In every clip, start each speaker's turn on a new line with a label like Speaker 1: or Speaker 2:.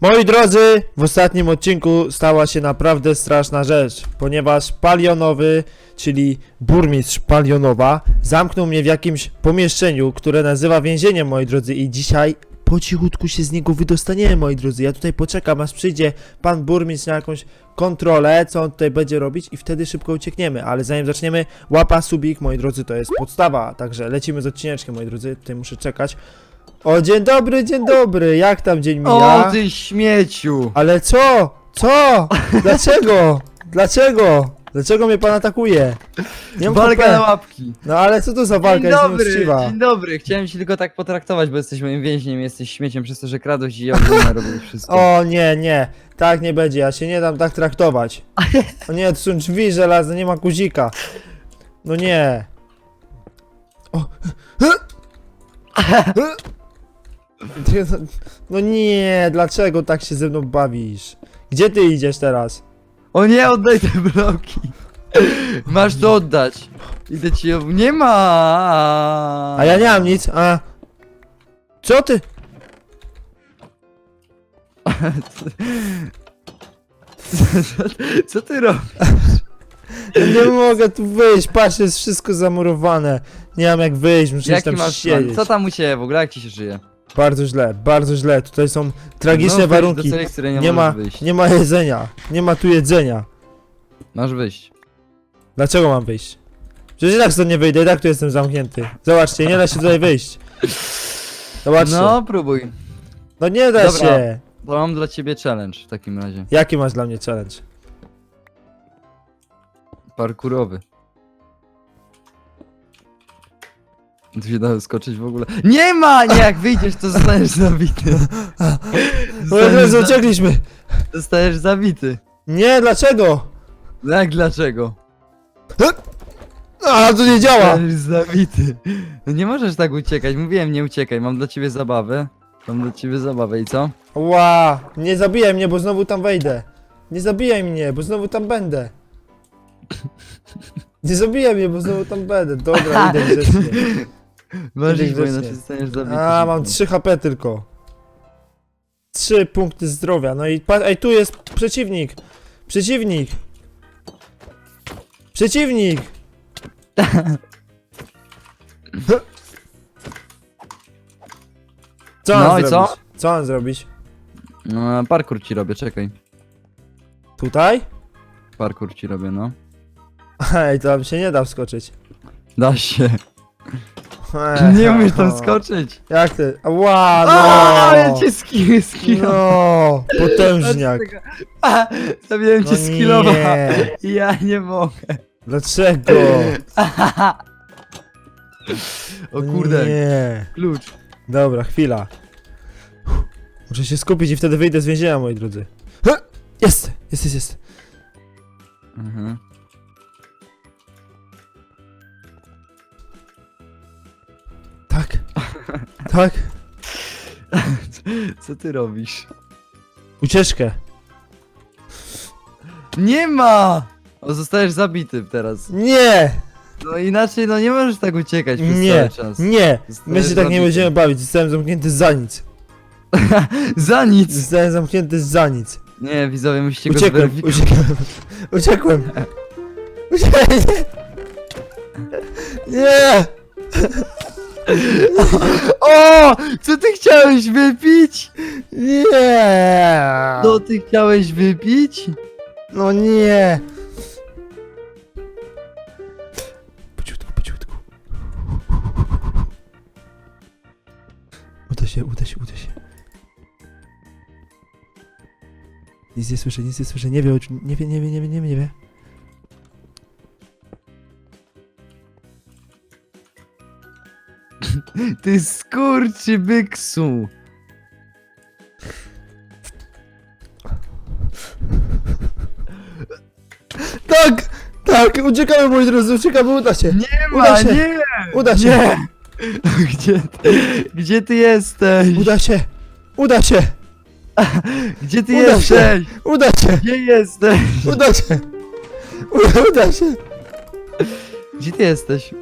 Speaker 1: Moi drodzy, w ostatnim odcinku stała się naprawdę straszna rzecz, ponieważ Palionowy, czyli burmistrz Palionowa, zamknął mnie w jakimś pomieszczeniu, które nazywa więzieniem, moi drodzy, i dzisiaj po cichutku się z niego wydostaniemy, moi drodzy. Ja tutaj poczekam, aż przyjdzie pan burmistrz na jakąś kontrolę, co on tutaj będzie robić i wtedy szybko uciekniemy, ale zanim zaczniemy, łapa, subik, moi drodzy, to jest podstawa, także lecimy z odcineczkiem, moi drodzy, tutaj muszę czekać. O, dzień dobry, dzień dobry, jak tam dzień mija?
Speaker 2: O ty śmieciu!
Speaker 1: Ale co? Co? Dlaczego? Dlaczego? Dlaczego mnie pan atakuje? Nie mam
Speaker 2: Walka
Speaker 1: HP.
Speaker 2: na łapki!
Speaker 1: No ale co to za walka?
Speaker 2: dzień
Speaker 1: Jest
Speaker 2: dobry,
Speaker 1: nieuczciwa.
Speaker 2: dzień dobry! Chciałem cię tylko tak potraktować, bo jesteś moim więźniem, jesteś śmieciem przez to, że kradłeś i ogólnie robiłeś wszystko.
Speaker 1: O nie, nie, tak nie będzie, ja się nie dam tak traktować. O nie, to są drzwi żelazne, nie ma guzika. No nie. O. No nie, dlaczego tak się ze mną bawisz? Gdzie ty idziesz teraz?
Speaker 2: O nie, oddaj te bloki! Masz to oddać! Idę ci ją... Nie ma!
Speaker 1: A ja nie mam nic, a... Co ty?
Speaker 2: Co ty robisz?
Speaker 1: Ja nie mogę tu wyjść, patrz, jest wszystko zamurowane. Nie mam jak wyjść, muszę
Speaker 2: Jaki
Speaker 1: tam
Speaker 2: masz plan?
Speaker 1: siedzieć.
Speaker 2: Co tam u ciebie w ogóle? Jak ci się żyje?
Speaker 1: Bardzo źle, bardzo źle. Tutaj są tragiczne
Speaker 2: No, wejdź
Speaker 1: warunki.
Speaker 2: Do celi, z której nie,
Speaker 1: Nie ma,
Speaker 2: możesz wyjść.
Speaker 1: nie ma jedzenia. Nie ma tu jedzenia.
Speaker 2: Masz wyjść.
Speaker 1: Dlaczego mam wyjść? Przecież i tak stąd nie wyjdę, i tak tu jestem zamknięty. Zobaczcie, nie da się tutaj wyjść. Zobaczcie. No,
Speaker 2: No, próbuj.
Speaker 1: nie da
Speaker 2: Dobra.
Speaker 1: się.
Speaker 2: To mam dla ciebie challenge w takim razie.
Speaker 1: Jaki masz dla mnie challenge?
Speaker 2: Parkurowy. Tu się da skoczyć w ogóle. Nie ma! Nie, jak wyjdziesz, to zostaniesz zabity.
Speaker 1: No
Speaker 2: Zostaniesz, za...
Speaker 1: uciekliśmy.
Speaker 2: zostaniesz zabity.
Speaker 1: Nie, dlaczego?
Speaker 2: No jak dlaczego?
Speaker 1: A, to nie działa.
Speaker 2: Zostaniesz zabity. No nie możesz tak uciekać. Mówiłem, nie uciekaj. Mam dla ciebie zabawę. Mam dla ciebie zabawę i co?
Speaker 1: Ła, nie zabijaj mnie, bo znowu tam wejdę. Nie zabijaj mnie, bo znowu tam będę. Nie zabijaj mnie, bo znowu tam będę. Dobra, idę grzecznie.
Speaker 2: Masz iść, bo inaczej zostaniesz zabity.
Speaker 1: A, mam 3 HP tylko. 3 punkty zdrowia. No i ej, tu jest przeciwnik. Przeciwnik. Przeciwnik. Co mam
Speaker 2: No i co?
Speaker 1: zrobić? Co mam zrobić?
Speaker 2: No, parkour ci robię, czekaj.
Speaker 1: Tutaj?
Speaker 2: Parkour ci robię, no.
Speaker 1: Ej, tam się nie da wskoczyć.
Speaker 2: Da się. Nie umiesz tam
Speaker 1: o.
Speaker 2: skoczyć.
Speaker 1: Jak ty? Ła, no!
Speaker 2: A, ja cię ski skillowa.
Speaker 1: No, potężniak.
Speaker 2: A, Zabiłem
Speaker 1: No
Speaker 2: cię skillowa.
Speaker 1: nie.
Speaker 2: Ja nie mogę.
Speaker 1: Dlaczego?
Speaker 2: O kurde,
Speaker 1: Nie.
Speaker 2: klucz.
Speaker 1: Dobra, chwila. Muszę się skupić i wtedy wyjdę z więzienia, moi drodzy. Jest! Jest, jest, jest.
Speaker 2: Mhm.
Speaker 1: Tak.
Speaker 2: Co ty robisz?
Speaker 1: Ucieczkę.
Speaker 2: Nie ma! O, zostajesz zabity teraz.
Speaker 1: Nie!
Speaker 2: No inaczej, no nie możesz tak uciekać przez
Speaker 1: Nie!
Speaker 2: cały czas.
Speaker 1: Nie! My się tak nie będziemy bawić. Zostałem zamknięty za nic.
Speaker 2: Za nic!
Speaker 1: Zostałem zamknięty za nic.
Speaker 2: Nie, widzowie, musicie go
Speaker 1: Uciekłem,
Speaker 2: zweryfikować.
Speaker 1: uciekłem. Uciekłem. Uciekłem. Nie!
Speaker 2: O! Co ty chciałeś wypić?
Speaker 1: Nie!
Speaker 2: Co ty chciałeś wypić?
Speaker 1: No nie! Po ciutku, po ciutku. Uda się, uda się, uda się. Nic nie słyszę, nic nie słyszę, nie wie, o czym- nie wie, nie wie, nie wie, nie wie, nie wie.
Speaker 2: Ty skurczy byksu!
Speaker 1: Tak! Tak! Uciekamy, moi drodzy, uciekamy, uda się!
Speaker 2: Nie
Speaker 1: Uda
Speaker 2: ma,
Speaker 1: się.
Speaker 2: nie!
Speaker 1: Uda się!
Speaker 2: Nie! Gdzie ty, gdzie ty jesteś?
Speaker 1: Uda się! Uda się!
Speaker 2: Gdzie ty
Speaker 1: Uda się.
Speaker 2: jesteś?
Speaker 1: Uda się!
Speaker 2: Gdzie jesteś?
Speaker 1: Uda się! Uda, uda się!
Speaker 2: Gdzie ty jesteś?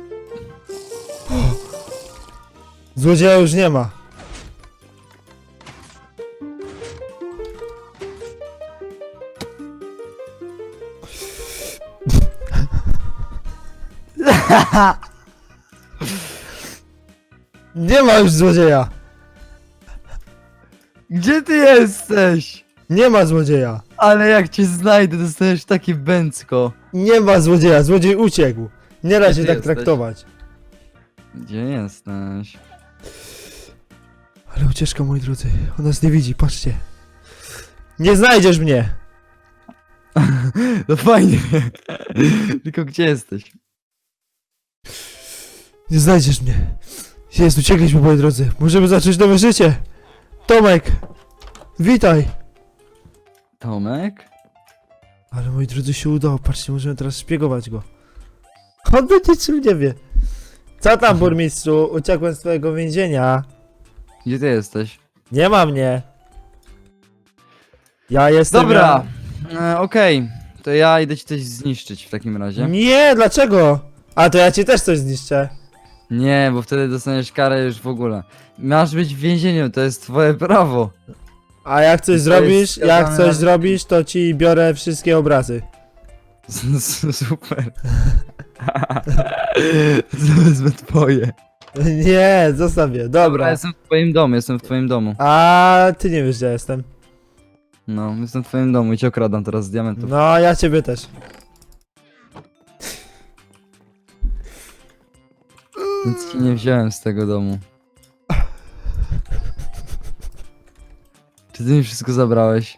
Speaker 1: Złodzieja już nie ma. Nie ma już złodzieja.
Speaker 2: Gdzie ty jesteś?
Speaker 1: Nie ma złodzieja.
Speaker 2: Ale jak cię znajdę, dostaniesz takie bęcko.
Speaker 1: Nie ma złodzieja. Złodziej uciekł. Nie da się tak
Speaker 2: jesteś?
Speaker 1: traktować.
Speaker 2: Gdzie jesteś?
Speaker 1: Ale ucieczka, moi drodzy. On nas nie widzi, patrzcie. Nie znajdziesz mnie!
Speaker 2: No fajnie. Tylko gdzie jesteś?
Speaker 1: Nie znajdziesz mnie. Jest, uciekliśmy, moi drodzy. Możemy zacząć nowe życie. Tomek! Witaj!
Speaker 2: Tomek?
Speaker 1: Ale moi drodzy się udało, patrzcie, możemy teraz szpiegować go. On do niczym nie wie. Co tam, burmistrzu? Uciekłem z twojego więzienia.
Speaker 2: Gdzie ty jesteś?
Speaker 1: Nie ma mnie. Ja jestem...
Speaker 2: Dobra. E, Okej. To ja idę ci coś zniszczyć w takim razie.
Speaker 1: Ja... Nie, dlaczego? A to ja ci też coś zniszczę.
Speaker 2: Nie, bo wtedy dostaniesz karę już w ogóle. Masz być w więzieniu, to jest twoje prawo.
Speaker 1: A jak coś
Speaker 2: jest
Speaker 1: zrobisz, jak
Speaker 2: skazane
Speaker 1: coś
Speaker 2: na-
Speaker 1: zrobisz, to ci biorę wszystkie obrazy.
Speaker 2: Super. To wezmę twoje.
Speaker 1: Nie, zostaw mnie,
Speaker 2: Dobra,
Speaker 1: dobra.
Speaker 2: jestem w twoim domu, jestem w twoim domu.
Speaker 1: A ty nie wiesz, gdzie jestem.
Speaker 2: No, jestem w twoim domu i cię okradam teraz z diamentów.
Speaker 1: No, ja ciebie też.
Speaker 2: Nic ci nie wziąłem z tego domu. Czy ty mi wszystko zabrałeś?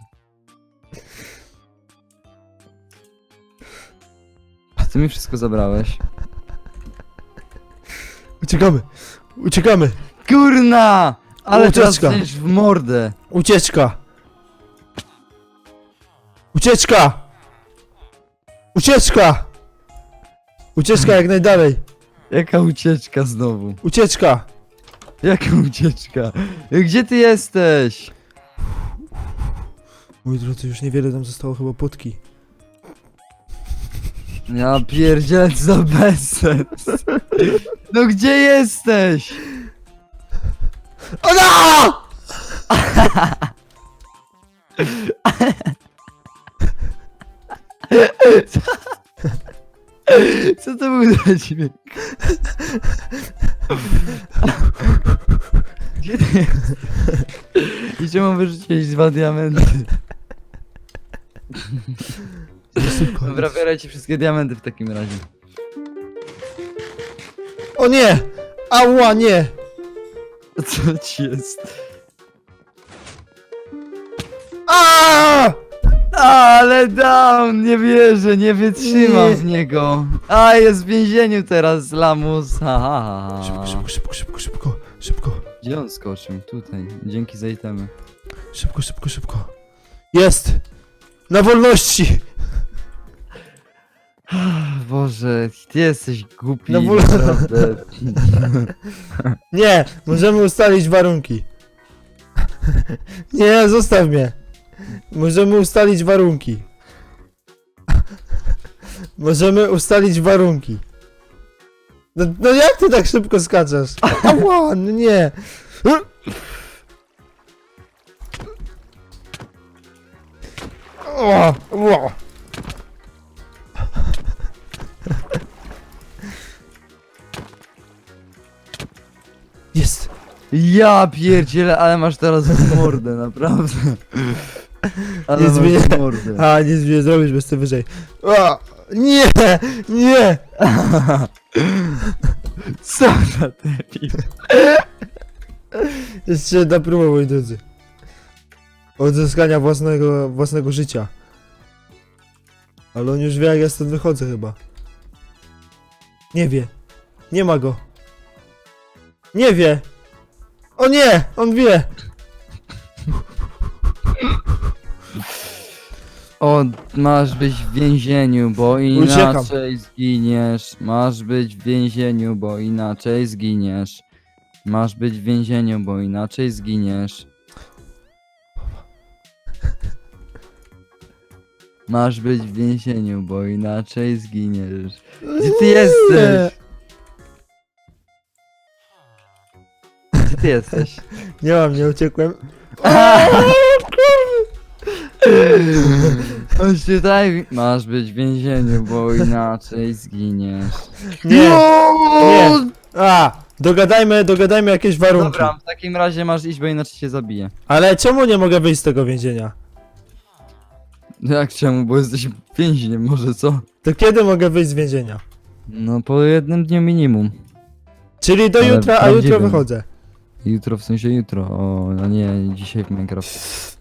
Speaker 2: Czy ty mi wszystko zabrałeś?
Speaker 1: Uciekamy, uciekamy.
Speaker 2: Kurna! Ale teraz
Speaker 1: Ucieczka.
Speaker 2: w mordę.
Speaker 1: Ucieczka! Ucieczka! Ucieczka! Ucieczka jak najdalej!
Speaker 2: Jaka ucieczka znowu?
Speaker 1: Ucieczka!
Speaker 2: Jaka ucieczka? Gdzie ty jesteś?
Speaker 1: Mój drodzy, już niewiele nam zostało chyba potki.
Speaker 2: Ja pierdzielę co za bezsens. No gdzie jesteś?
Speaker 1: Ona!
Speaker 2: Co to był za dźwięk? Gdzie ty jesteś? Gdzie mam wyrzucić dwa diamenty? Dobra, biorę ci wszystkie diamenty w takim razie.
Speaker 1: O nie! Ała, nie!
Speaker 2: Co ci jest?
Speaker 1: A!
Speaker 2: Ale down, nie wierzę, nie wytrzymam
Speaker 1: Nie.
Speaker 2: w niego. A, jest w więzieniu teraz, lamus. Ha, ha, ha,
Speaker 1: Szybko,
Speaker 2: ha.
Speaker 1: szybko, szybko, szybko, szybko, szybko,
Speaker 2: Gdzie on skoczył? Tutaj. Dzięki za itemy.
Speaker 1: szybko, szybko, szybko. Jest! Na wolności!
Speaker 2: Boże, ty jesteś głupi,
Speaker 1: No bo-
Speaker 2: naprawdę.
Speaker 1: Nie, możemy ustalić warunki. Nie, zostaw mnie. Możemy ustalić warunki. Możemy ustalić warunki. No, no jak ty tak szybko skaczesz? Ała, no nie. O, o.
Speaker 2: Ja pierdzielę, ale masz teraz mordę, naprawdę. Ale
Speaker 1: Nie
Speaker 2: masz
Speaker 1: zmienię.
Speaker 2: mordę.
Speaker 1: A, nic mi nie zrobisz bez tego wyżej. O, nie, nie.
Speaker 2: Co za debil.
Speaker 1: Jeszcze jedna próba, moi drodzy. Odzyskania własnego, własnego życia. Ale on już wie, jak ja stąd wychodzę chyba. Nie wie. Nie ma go. Nie wie. O nie! On wie!
Speaker 2: O, masz być w więzieniu, bo
Speaker 1: Uciekam.
Speaker 2: inaczej zginiesz. Masz być w więzieniu, bo inaczej zginiesz. Masz być w więzieniu, bo inaczej zginiesz. Masz być w więzieniu, bo inaczej zginiesz. Gdzie ty jesteś? Ty jesteś?
Speaker 1: Nie mam, nie uciekłem.
Speaker 2: Chodź tutaj, masz być w więzieniu, bo inaczej zginiesz.
Speaker 1: Nie, nie. A, dogadajmy, dogadajmy jakieś warunki.
Speaker 2: Dobra, w takim razie masz iść, bo inaczej cię zabiję.
Speaker 1: Ale czemu nie mogę wyjść z tego więzienia?
Speaker 2: No Jak czemu, bo jesteś więźniem, może co?
Speaker 1: To kiedy mogę wyjść z więzienia?
Speaker 2: No po jednym dniu minimum.
Speaker 1: Czyli do
Speaker 2: Ale
Speaker 1: jutra, a
Speaker 2: prawdziwym.
Speaker 1: jutro wychodzę.
Speaker 2: Jutro, w sensie jutro, o, no nie, dzisiaj w Minecraft.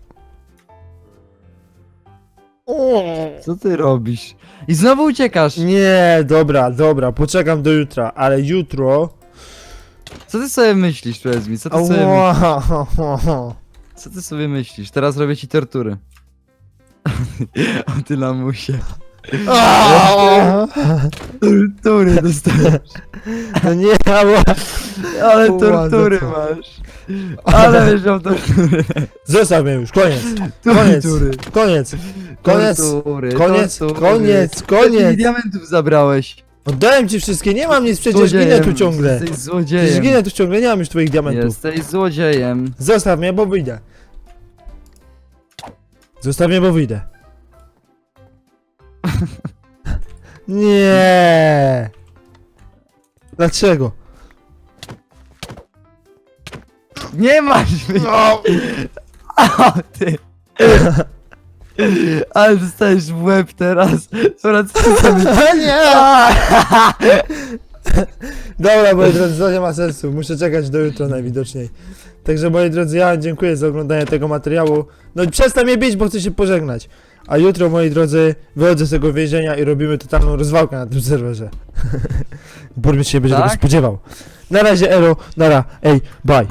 Speaker 2: Co ty robisz? I znowu uciekasz!
Speaker 1: Nie, dobra, dobra, poczekam do jutra, ale jutro...
Speaker 2: Co ty sobie myślisz, powiedz mi, co ty sobie myślisz?
Speaker 1: Ała.
Speaker 2: Co ty sobie myślisz? Teraz robię ci tortury. A ty lamusie. Tortury dostajesz.
Speaker 1: No nie, ała.
Speaker 2: Ale
Speaker 1: Ła,
Speaker 2: tortury
Speaker 1: za co?
Speaker 2: masz. Ale wiesz, mam tortury.
Speaker 1: Zostaw mnie już, koniec, koniec,
Speaker 2: Tortury.
Speaker 1: koniec, koniec,
Speaker 2: Tortury,
Speaker 1: koniec,
Speaker 2: tortury.
Speaker 1: koniec,
Speaker 2: Ile
Speaker 1: koniec.
Speaker 2: diamentów zabrałeś?
Speaker 1: Oddałem ci wszystkie, nie mam nic, przecież
Speaker 2: Złodziejem.
Speaker 1: ginę tu ciągle.
Speaker 2: Jesteś
Speaker 1: Przecież
Speaker 2: złodziejem.
Speaker 1: ginę tu ciągle, nie mam już twoich diamentów.
Speaker 2: Jesteś złodziejem.
Speaker 1: Zostaw mnie, bo wyjdę. Zostaw mnie, bo wyjdę. Nie. Dlaczego?
Speaker 2: Nie masz mnie.
Speaker 1: No.
Speaker 2: O, ty. Ale dostajesz w łeb teraz. Ty sobie...
Speaker 1: Nie. Dobra, moi drodzy, to nie ma sensu. Muszę czekać do jutra najwidoczniej. Także moi drodzy, ja dziękuję za oglądanie tego materiału. No i przestań mnie bić, bo chcę się pożegnać. A jutro, moi drodzy, wychodzę z tego więzienia i robimy totalną rozwałkę na tym serwerze. Burmistrz się będzie
Speaker 2: Tak?
Speaker 1: tego spodziewał. Na razie, elo, nara, ej, bye.